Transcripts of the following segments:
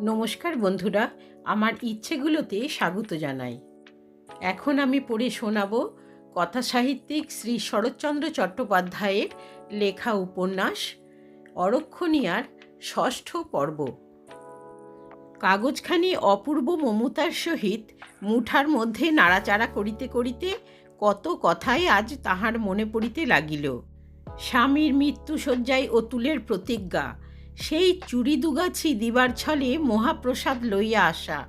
নমস্কার বন্ধুরা, আমার ইচ্ছেগুলোতে স্বাগত জানাই। এখন আমি পড়ে শোনাব কথা সাহিত্যিক শ্রী শরৎচন্দ্র চট্টোপাধ্যায়ের লেখা উপন্যাস, অরক্ষণীয়ার ষষ্ঠ পর্ব। কাগজখানি অপূর্ব মমতার সহিত মুঠার মধ্যে নাড়াচাড়া করিতে করিতে কত কথাই আজ তাহার মনে পড়িতে লাগিল। স্বামীর মৃত্যুশয্যায় অতুলের প্রতিজ্ঞা সেই চুরি দুগাছি দিবার ছলে মহাপ্রসাদ লইয়া আসা।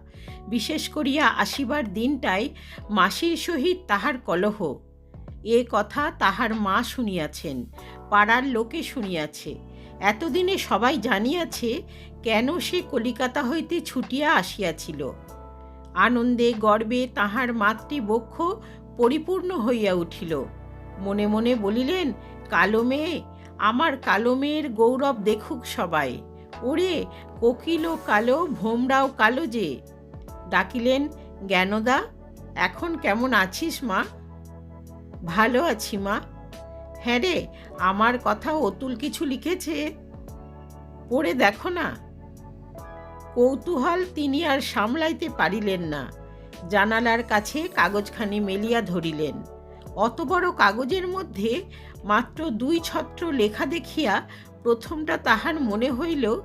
বিশেষ করিয়া আসিবার দিনটাই মাসির সহিত তাহার কলহ। এ কথা তাহার মা শুনিয়াছেন, পাড়ার লোকে শুনিয়াছে। এতদিনে সবাই জানিয়াছে, কেন সে কলিকাতা হইতে ছুটিয়া আসিয়াছিল। আনন্দে, গর্বে তাহার মাতৃবক্ষ পরিপূর্ণ হইয়া উঠিল। মনে মনে বলিলেন, কালো মেয়ে আমার কালো মেয়ের গৌরব দেখুক সবাই। ওরে, কোকিলও কালো, ভোমরাও কালো যে। ডাকিলেন, জ্ঞানদা, এখন কেমন আছিস মা? ভালো আছি মা। হ্যাঁ রে, আমার কথা অতুল কিছু লিখেছে। পড়ে দেখো না। কৌতূহল তিনি আর সামলাইতে পারিলেন না। জানালার কাছে কাগজখানি মেলিয়া ধরিলেন। অত বড় কাগজের মধ্যে মাত্র দুই ছত্র লেখা দেখিয়া প্রথমটা তাহার মনে হইল,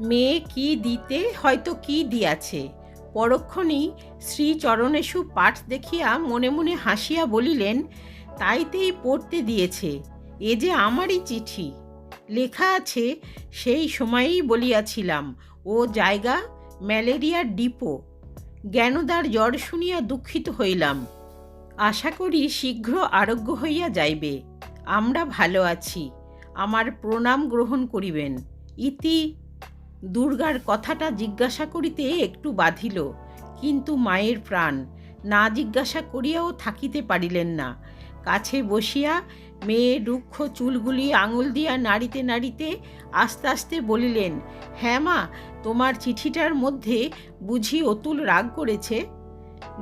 মেয়ে কি দিতে, হয়তো কি দিয়াছে? পরক্ষণেই শ্রীচরণেশু পাঠ দেখিয়া মনে মনে হাসিয়া বলিলেন, তাইতেই পড়তে দিয়েছে, এ যে আমারই চিঠি। লেখা আছে, সেই সময়েই বলিয়াছিলাম, ও জায়গা ম্যালেরিয়ার ডিপো। জ্ঞানদার জ্বর শুনিয়া দুঃখিত হইলাম। আশা করি শীঘ্র আরোগ্য হইয়া যাইবে। আমরা ভালো আছি। আমার প্রণাম গ্রহণ করিবেন। ইতি দুর্গার কথাটা জিজ্ঞাসা করিতে একটু বাধিল, কিন্তু মায়ের প্রাণ না জিজ্ঞাসা করিয়াও থাকিতে পারিলেন না। কাছে বসিয়া মেয়ে রুক্ষ চুলগুলি আঙুল দিয়া নাড়িতে নাড়িতে আস্তে আস্তে বলিলেন হ্যাঁ মা, তোমার চিঠিটার মধ্যে বুঝি অতুল রাগ করেছে?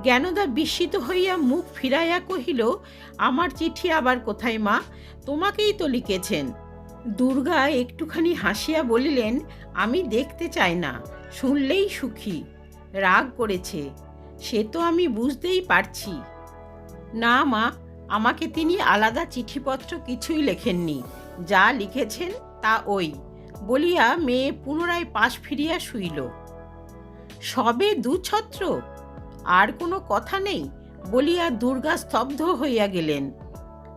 জ্ঞানদা বিস্মিত হইয়া মুখ ফিরাইয়া কহিল, আমার চিঠি আবার কোথায়, মা? তোমাকেই তো লিখেছেন। দুর্গা একটুখানি হাসিয়া বলিলেন, আমি দেখতে চাই না, শুনলেই সুখী। রাগ করেছে, সে তো আমি বুঝতেই পারছি। না, মা, আমাকে তিনি আলাদা চিঠিপত্র কিছুই লেখেননি। যা লিখেছেন তা ওই, বলিয়া মেয়ে পুনরায় পাশ ফিরিয়া শুইল। সবে দুছত্র? আর কোনো কথা নেই বলিয়া দুর্গা স্তব্ধ হইয়া গেলেন।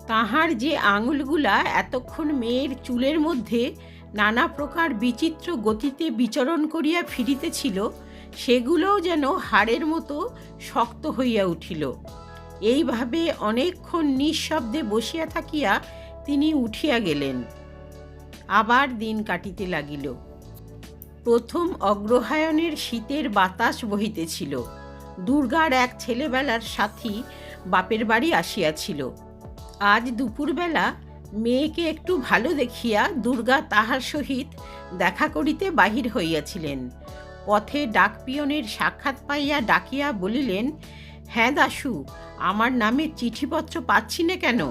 তাহার যে আঙুলগুলা এতক্ষণ মেয়ের চুলের মধ্যে নানা প্রকার বিচিত্র গতিতে বিচরণ করিয়া ফিরিতেছিল, সেগুলোও যেন হাড়ের মতো শক্ত হইয়া উঠিল। এইভাবে অনেকক্ষণ নিঃশব্দে বসিয়া থাকিয়া তিনি উঠিয়া গেলেন। আবার দিন কাটিতে লাগিল। প্রথম অগ্রহায়ণের শীতের বাতাস বহিতেছিল। দুর্গার এক ছেলেবেলার সাথী বাপের বাড়ি আসিয়াছিল। আজ দুপুরবেলা মেয়েকে একটু ভালো দেখিয়া দুর্গা তাহার সহিত দেখা করিতে বাহির হইয়াছিলেন। পথে ডাকপিয়নের সাক্ষাৎ পাইয়া ডাকিয়া বলিলেন হ্যাঁ দাশু আমার নামে চিঠিপত্র পাচ্ছি না কেন?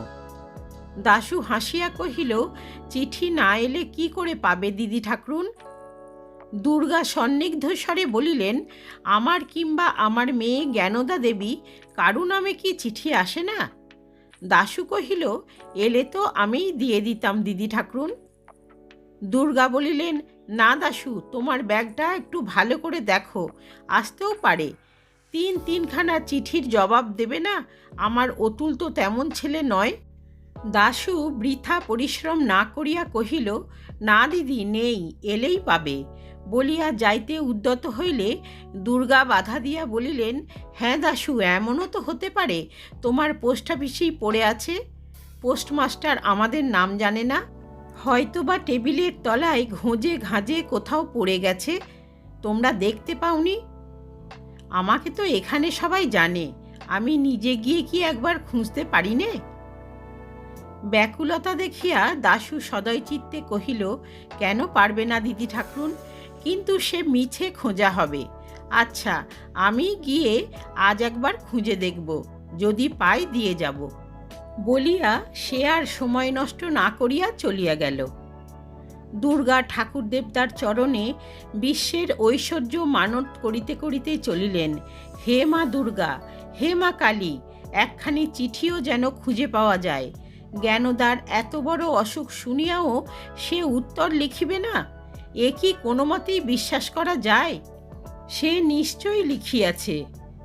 দাশু হাসিয়া কহিল, চিঠি না এলে কি করে পাবে দিদি ঠাকরুন? দুর্গা সন্নিগ্ধ স্বরে বলিলেন, আমার কিংবা আমার মেয়ে জ্ঞানদা দেবী কারু নামে কি চিঠি আসে না? দাশু কহিল, এলে তো আমিই দিয়ে দিতাম, দিদি ঠাকরুন। দুর্গা বলিলেন, না দাশু, তোমার ব্যাগটা একটু ভালো করে দেখো, আসতেও পারে। তিন তিনখানা চিঠির জবাব দেবে না, আমার অতুল তো তেমন ছেলে নয়। দাশু বৃথা পরিশ্রম না করিয়া কহিল, না দিদি, নেই, এলেই পাবে। বলিয়া যাইতে উদ্যত হইলে দুর্গা বাধা দিয়া বলিলেন হ্যাঁ দাশু, এমনও তো হতে পারে। তোমার পোস্ট অফিসেই পড়ে আছে। পোস্টমাস্টার আমাদের নাম জানে না। হয়তো বা টেবিলের তলায় ঘোঁজে ঘাঁজে কোথাও পড়ে গেছে। তোমরা দেখতে পাওনি? আমাকে তো এখানে সবাই জানে। আমি নিজে গিয়ে কি একবার খুঁজতে পারি নে ব্যাকুলতা দেখিয়া দাশু সদয় চিত্তে কহিল, কেন পারবে না দিদি ঠাকুরুন? কিন্তু সে মিছে খোঁজা হবে। আচ্ছা আমি গিয়ে আজ একবার খুঁজে দেখব, যদি পাই দিয়ে যাব। বলিয়া সে আর সময় নষ্ট না করিয়া চলিয়া গেল। দুর্গা ঠাকুর দেবতার চরণে বিশ্বের ঐশ্বর্য মানত করিতে করিতে চলিলেন, হে মা দুর্গা, হে মা কালী, একখানি চিঠিও যেন খুঁজে পাওয়া যায়। জ্ঞানদার এত বড় অসুখ শুনিয়াও সে উত্তর লিখিবে না? এ কি কোনো মতেই বিশ্বাস করা যায়? সে নিশ্চয়ই লিখিয়াছে,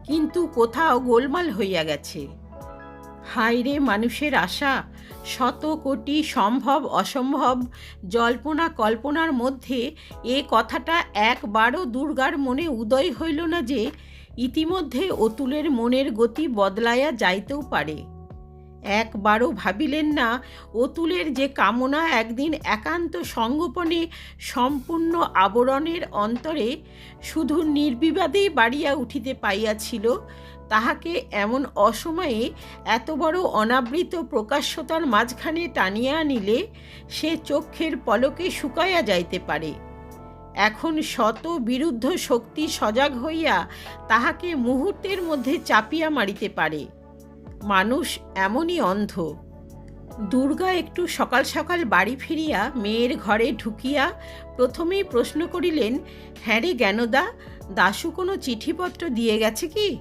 কিন্তু কোথাও গোলমাল হইয়া গেছে। হায় রে মানুষের আশা, শত কোটি সম্ভব অসম্ভব জল্পনা কল্পনার মধ্যে এ কথাটা একবারও দুর্গার মনে উদয় হইল না যে ইতিমধ্যে অতুলের মনের গতি বদলাইয়া যাইতেও পারে। একবারও ভাবিলেন না, অতুলের যে কামনা একদিন একান্ত সঙ্গোপনে সম্পূর্ণ আবরণের অন্তরে শুধু নির্বিবাদেই বাড়িয়া উঠিতে পাইয়াছিল, তাহাকে এমন অসময়ে এত বড় অনাবৃত প্রকাশ্যতার মাঝখানে টানিয়া আনিলে সে চক্ষের পলকে শুকাইয়া যাইতে পারে। এখন শত বিরুদ্ধ শক্তি সজাগ হইয়া তাহাকে মুহূর্তের মধ্যে চাপিয়া মারিতে পারে। মানুষ এমনই অন্ধ। দুর্গা একটু সকাল সকাল বাড়ি ফিরিয়া মেয়ের ঘরে ঢুকিয়া প্রথমেই প্রশ্ন করিলেন হ্যাঁ রে জ্ঞানদা, দাশু কোনো চিঠিপত্র দিয়ে গেছে কি?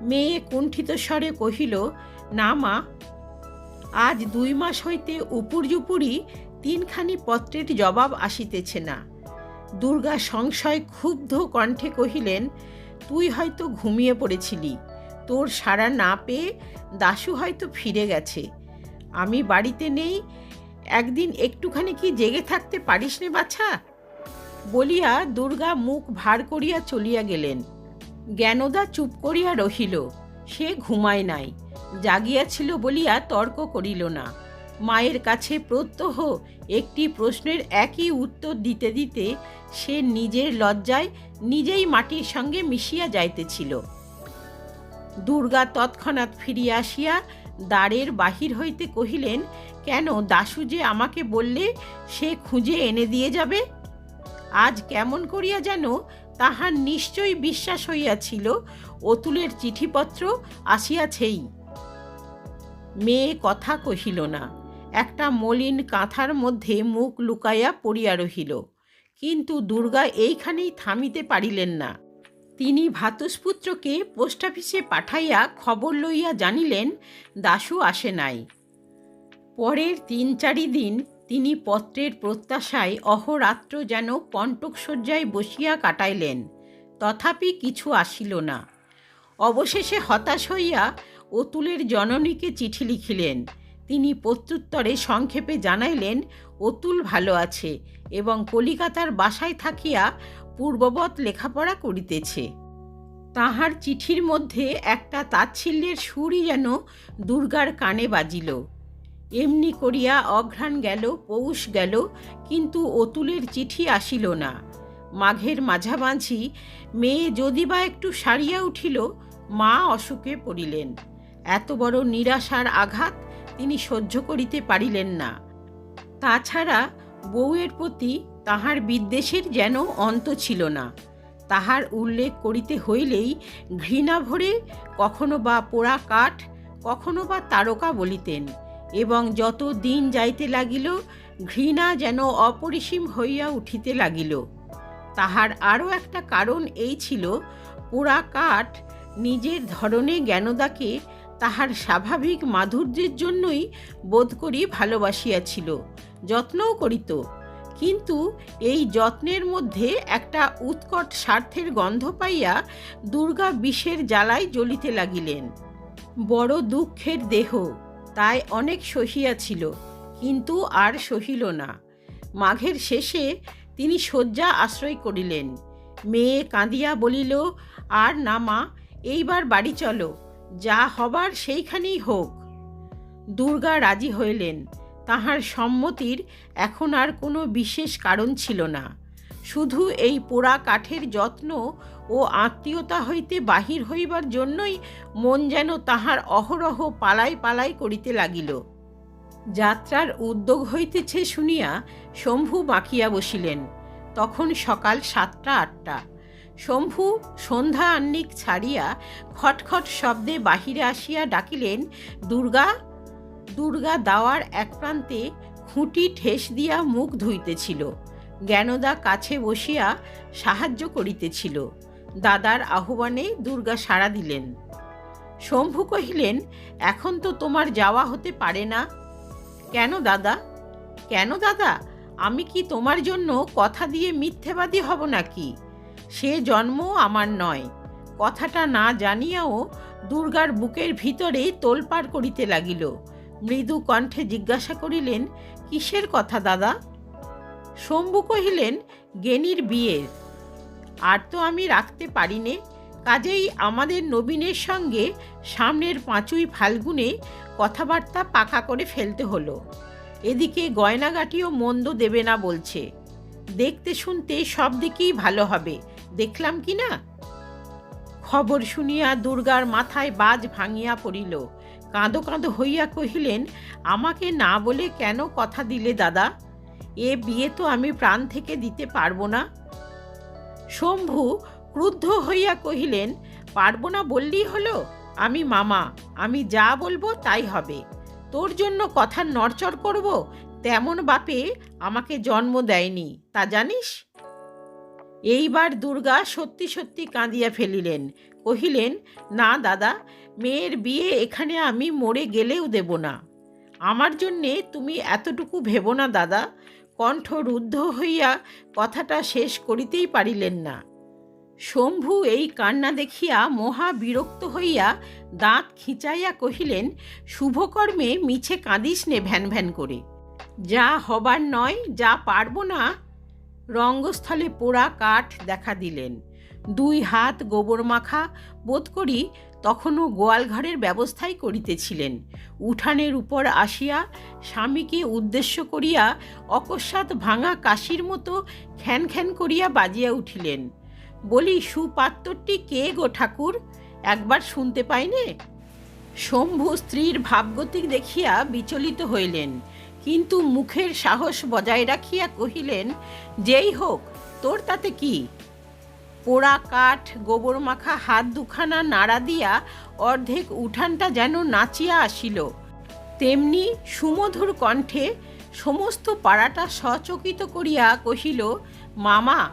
মেয়ে কুণ্ঠিত স্বরে কহিল, না মা, আজ দুই মাস হইতে উপুরজুপুরি তিনখানি পত্রের জবাব আসিতেছে না। দুর্গা সংশয় ক্ষুব্ধ কণ্ঠে কহিলেন, তুই হয়তো ঘুমিয়ে পড়েছিলি। তোর সাড়া না পেয়ে দাশু হয়তো ফিরে গেছে। আমি বাড়িতে নেই, একদিন একটুখানি কি জেগে থাকতে পারিস নে বাছা? বলিয়া দুর্গা মুখ ভার করিয়া চলিয়া গেলেন। জ্ঞানদা চুপ করিয়া রহিল, সে ঘুমায় নাই। জাগিয়াছিল বলিয়া তর্ক করিল না। মায়ের কাছে প্রত্যহ একটি প্রশ্নের একই উত্তর দিতে দিতে সে নিজের লজ্জায় নিজেই মাটির সঙ্গে মিশিয়া যাইতেছিল। দুর্গা তৎক্ষণাৎ ফিরিয়া আসিয়া দ্বারের বাহির হইতে কহিলেন, কেন দাশু যে আমাকে বললে সে খুঁজে এনে দিয়ে যাবে? আজ কেমন করিয়া যেন তাহার নিশ্চয়ই বিশ্বাস হইয়াছিল, অতুলের চিঠিপত্র আসিয়াছেই। মেয়ে কথা কহিল না। একটা মলিন কাঁথার মধ্যে মুখ লুকাইয়া পড়িয়া রহিল। কিন্তু দুর্গা এইখানেই থামিতে পারিলেন না। তিনি ভাতুষপুত্রকে পোস্ট অফিসে পাঠাইয়া খবর লইয়া জানিলেন দাশু আসে নাই। পরের তিন চারি দিন তিনি পত্রের প্রত্যাশায় অহরাত্র যেন কণ্টকসজ্জায় বসিয়া কাটাইলেন, তথাপি কিছু আসিল না। অবশেষে হতাশ হইয়া অতুলের জননীকে চিঠি লিখিলেন। তিনি প্রত্যুত্তরে সংক্ষেপে জানাইলেন, অতুল ভালো আছে এবং কলিকাতার বাসায় থাকিয়া পূর্ববৎ লেখাপড়া করিতেছে। তাহার চিঠির মধ্যে একটা তাচ্ছিল্যের সুরই যেন দুর্গার কানে বাজিল। এমনি করিয়া অঘ্রাণ গেল, পৌষ গেল, কিন্তু অতুলের চিঠি আসিল না। মাঘের মাঝামাঝি মেয়ে যদি বা একটু সারিয়া উঠিল, মা অসুখে পড়িলেন। এত বড় নিরাশার আঘাত তিনি সহ্য করিতে পারিলেন না। তাছাড়া বউয়ের প্রতি তাহার বিদ্বেষের যেন অন্ত ছিল না। তাহার উল্লেখ করিতে হইলেই ঘৃণা ভরে কখনো বা পোড়া কাঠ কখনো বা তারকা বলিতেন এবং যত দিন যাইতে লাগিল, ঘৃণা যেন অপরিসীম হইয়া উঠিতে লাগিল। তাহার আরও একটা কারণ এই ছিল পোড়া কাঠ নিজের ধরনে জ্ঞানদাকে তাহার স্বাভাবিক মাধুর্যের জন্যই বোধ করি ভালোবাসিয়াছিল, যত্নও করিত। কিন্তু এই যত্নের মধ্যে একটা উৎকট স্বার্থের গন্ধ পাইয়া দুর্গা বিষের জ্বালায় জ্বলিতে লাগিলেন। বড় দুঃখের দেহ, তাই অনেক সহিয়াছিল কিন্তু আর সহিল না। মাঘের শেষে তিনি শয্যা আশ্রয় করিলেন। মেয়ে কাঁদিয়া বলিল, আর না মা, এইবার বাড়ি চলো, যা হবার সেইখানেই হোক। দুর্গা রাজি হইলেন। তাহার সম্মতির এখন আর কোনো বিশেষ কারণ ছিল না। শুধু এই পোড়া কাঠের যত্ন ও আত্মীয়তা হইতে বাহির হইবার জন্যই মন যেন তাহার অহরহ পালাই পালাই করিতে লাগিল। যাত্রার উদ্যোগ হইতেছে শুনিয়া শম্ভু বাঁকিয়া বসিলেন। তখন সকাল সাতটা, আটটা। শম্ভু সন্ধ্যা আহ্নিক ছাড়িয়া খটখট শব্দে বাহিরে আসিয়া ডাকিলেন, দুর্গা দুর্গা দাওয়ার এক প্রান্তে খুঁটি ঠেস দিয়া মুখ ধুইতেছিল। জ্ঞানদা কাছে বসিয়া সাহায্য করিতেছিল। দাদার আহ্বানে দুর্গা সাড়া দিলেন। শম্ভু কহিলেন, এখন তো তোমার যাওয়া হতে পারে না। কেন দাদা? কেন দাদা? আমি কি তোমার জন্য কথা দিয়ে মিথ্যেবাদী হব নাকি? সে জন্ম আমার নয়। কথাটা না জানিয়াও দুর্গার বুকের ভিতরে তোলপাড় করিতে লাগিল। মৃদু কণ্ঠে জিজ্ঞাসা করিলেন, কিসের কথা দাদা? শম্ভু কহিলেন গেনির বিয়ের। আর তো আমি রাখতে পারিনে। কাজেই আমাদের নবীনের সঙ্গে সামনের পাঁচুই ফাল্গুনে কথাবার্তা পাকা করে ফেলতে হলো। এদিকে গয়নাগাটিও মন্দ দেবে না বলছে। দেখতে শুনতে সব দিকেই ভালো হবে। দেখলাম কি না? খবর শুনিয়া দুর্গার মাথায় বাজ ভাঙিয়া পড়িল। কাঁদো কাঁদো হইয়া কহিলেন, আমাকে না বলে কেন কথা দিলে দাদা? এ বিয়ে তো আমি প্রাণ থেকে দিতে পারব না। শম্ভু ক্রুদ্ধ হইয়া কহিলেন, পারব না বললেই হলো? আমি মামা, আমি যা বলব তাই হবে। তোর জন্য কথা নড়চড় করব, তেমন বাপে আমাকে জন্ম দেয়নি, তা জানিস? এইবার দুর্গা সত্যি সত্যি কাঁদিয়া ফেলিলেন। কহিলেন, না দাদা, মেয়ের বিয়ে এখানে আমি মরে গেলেও দেব না। আমার জন্যে তুমি এতটুকু ভেবো না দাদা, কণ্ঠ রুদ্ধ হইয়া কথাটা শেষ করিতেই পারিলেন না। শম্ভু এই কান্না দেখিয়া মহা বিরক্ত হইয়া দাঁত খিচাইয়া কহিলেন, শুভকর্মে মিছে কাঁদিস নে ভ্যান ভ্যান করে। যা হবার নয়, যা পারব না। রঙ্গস্থলে পোড়া কাঠ দেখা দিলেন। দুই হাত গোবর মাখা বোধ করি তখনও গোয়ালঘরের ব্যবস্থাই করিতেছিলেন। উঠানের উপর আসিয়া স্বামীকে উদ্দেশ্য করিয়া অকস্মাৎ ভাঙা কাশির মতো খ্যান খ্যান করিয়া বাজিয়া উঠিলেন। বলি সুপাত্রটি কে গো ঠাকুর? একবার শুনতে পাইনে? শম্ভু স্ত্রীর ভাবগতিক দেখিয়া বিচলিত হইলেন। কিন্তু মুখের সাহস বজায় রাখিয়া কহিলেন, যেই হোক, তোর তাতে কি? পোড়া কাঠ, গোবর মাখা, হাত দুখানা নাড়া দিয়া অর্ধেক উঠানটা যেন নাচিয়া আসিল। তেমনি সুমধুর কণ্ঠে সমস্ত পাড়াটা সচকিত করিয়া কহিল, মামা,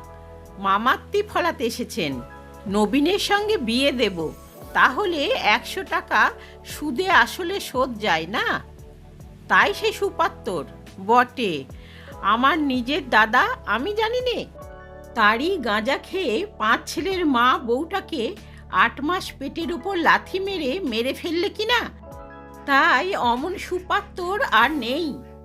মামাত্তি ফলাতে এসেছেন। নবীনের সঙ্গে বিয়ে দেব। তাহলে একশো টাকা সুদে আসলে শোধ যায় না? তাই সে সুপাত্তর। বটে। আমার নিজের দাদা, আমি জানি নে? তারই গাঁজা খেয়ে পাঁচ ছেলের মা বউটাকে আট মাস পেটের উপর লাথি মেরে মেরে ফেললে কিনা? তাই অমন সুপাত্তর আর নেই।